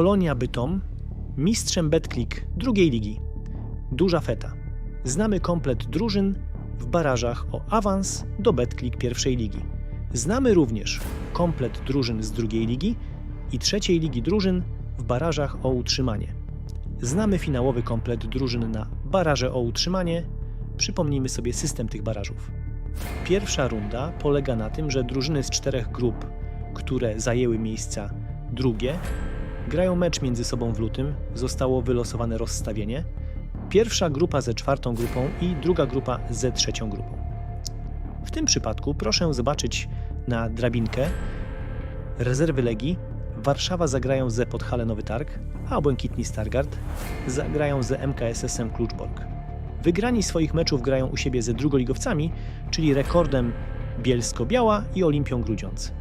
Polonia Bytom, mistrzem Betclic drugiej ligi. Duża feta. Znamy komplet drużyn w barażach o awans do Betclic pierwszej ligi. Znamy również komplet drużyn z drugiej ligi i trzeciej ligi drużyn w barażach o utrzymanie. Znamy finałowy komplet drużyn na baraże o utrzymanie. Przypomnijmy sobie system tych barażów. Pierwsza runda polega na tym, że drużyny z czterech grup, które zajęły miejsca drugie, grają mecz między sobą w lutym. Zostało wylosowane rozstawienie. Pierwsza grupa ze czwartą grupą i druga grupa ze trzecią grupą. W tym przypadku proszę zobaczyć na drabinkę rezerwy Legii. Warszawa zagrają ze Podhale Nowy Targ, a Błękitni Stargard zagrają ze MKSS-em Kluczbork. Wygrani swoich meczów grają u siebie ze drugoligowcami, czyli rekordem Bielsko-Biała i Olimpią Grudziądz.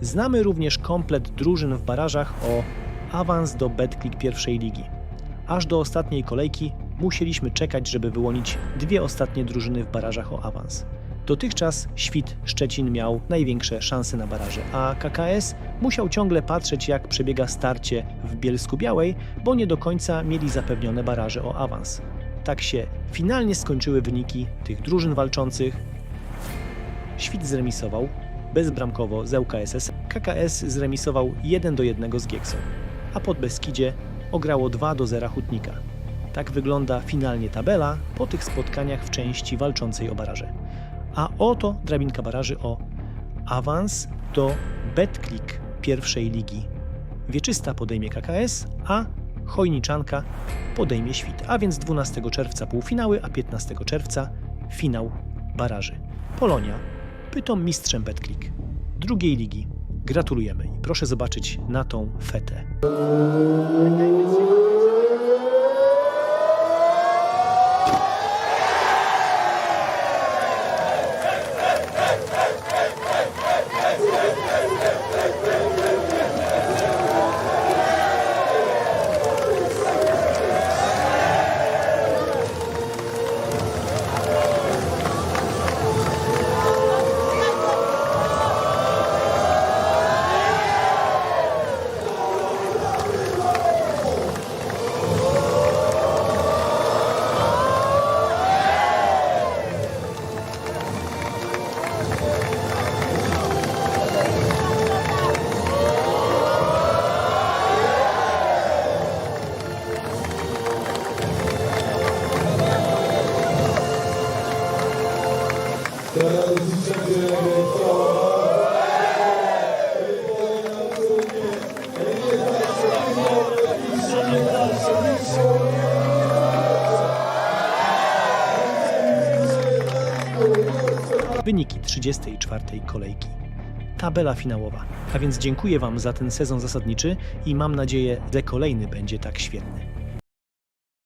Znamy również komplet drużyn w barażach o awans do Betclic pierwszej ligi. Aż do ostatniej kolejki musieliśmy czekać, żeby wyłonić dwie ostatnie drużyny w barażach o awans. Dotychczas Świt Szczecin miał największe szanse na baraże, a KKS musiał ciągle patrzeć, jak przebiega starcie w Bielsku Białej, bo nie do końca mieli zapewnione baraże o awans. Tak się finalnie skończyły wyniki tych drużyn walczących. Świt zremisował bezbramkowo z ŁKSS, KKS zremisował 1 do 1 z Gieksą, a pod Beskidzie ograło 2 do 0 Hutnika. Tak wygląda finalnie tabela po tych spotkaniach w części walczącej o baraże. A oto drabinka baraży o awans do Betclic pierwszej ligi. Wieczysta podejmie KKS, a Chojniczanka podejmie Świt. A więc 12 czerwca półfinały, a 15 czerwca finał baraży. Polonia, Pytom mistrzem Betclic drugiej ligi. Gratulujemy proszę zobaczyć na tą fetę. Wyniki 34 kolejki. Tabela finałowa. A więc dziękuję Wam za ten sezon zasadniczy i mam nadzieję, że kolejny będzie tak świetny.